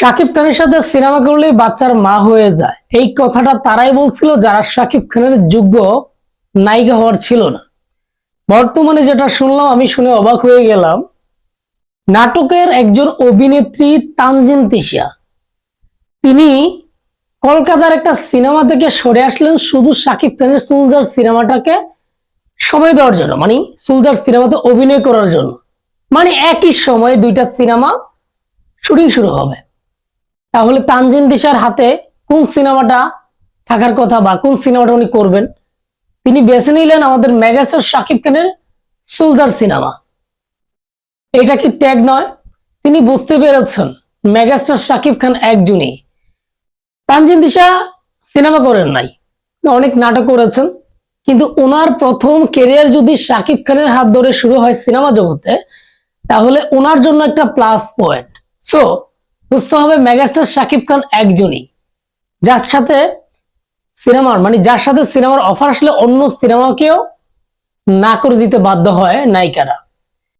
শাকিব খানের সাথে সিনেমা করলেই বাচ্চার মা হয়ে যায়। এই কথাটা তারাই বলছিল যারা শাকিব খানের যোগ্য নায়িকা হওয়ার ছিল না। বর্তমানে যেটা শুনলাম, আমি শুনে অবাক হয়ে গেলাম। নাটকের একজন অভিনেত্রী তানজিন তিশা। তিনি কলকাতার একটা সিনেমা থেকে সরে আসলেন শুধু শাকিব খানের সুলজার সিনেমাটাকে সময় দেওয়ার জন্য মানে সুলজার সিনেমাতে অভিনয় করার জন্য। মানে একই সময়ে দুইটা সিনেমা শুটিং শুরু হবে। তাহলে তানজিন দিশার হাতে কোন সিনেমাটা থাকার কথা বা কোন সিনেমাটা উনি করবেন? তিনি বেছে নিলেন আমাদের মেগাস্টার শাকিব খানের সোলজার সিনেমা। এটা কি ত্যাগ নয়? তিনি বুঝতে পেরেছেন মেগাস্টার শাকিব খান একজনই। তানজিন দিশা সিনেমা করেন নাই। অনেক নাটক করেছেন। কিন্তু ওনার প্রথম কেরিয়ার যদি শাকিব খানের হাত ধরে শুরু হয় সিনেমা জগতে, তাহলে ওনার জন্য একটা প্লাস পয়েন্ট সো বুঝতে হবে, মেগাস্টার শাকিব খান একজনই। যার সাথে সিনেমার মানে যার সাথে সিনেমার অফার আসলে অন্য সিনেমাকেও না করে দিতে বাধ্য হয় নায়িকারা।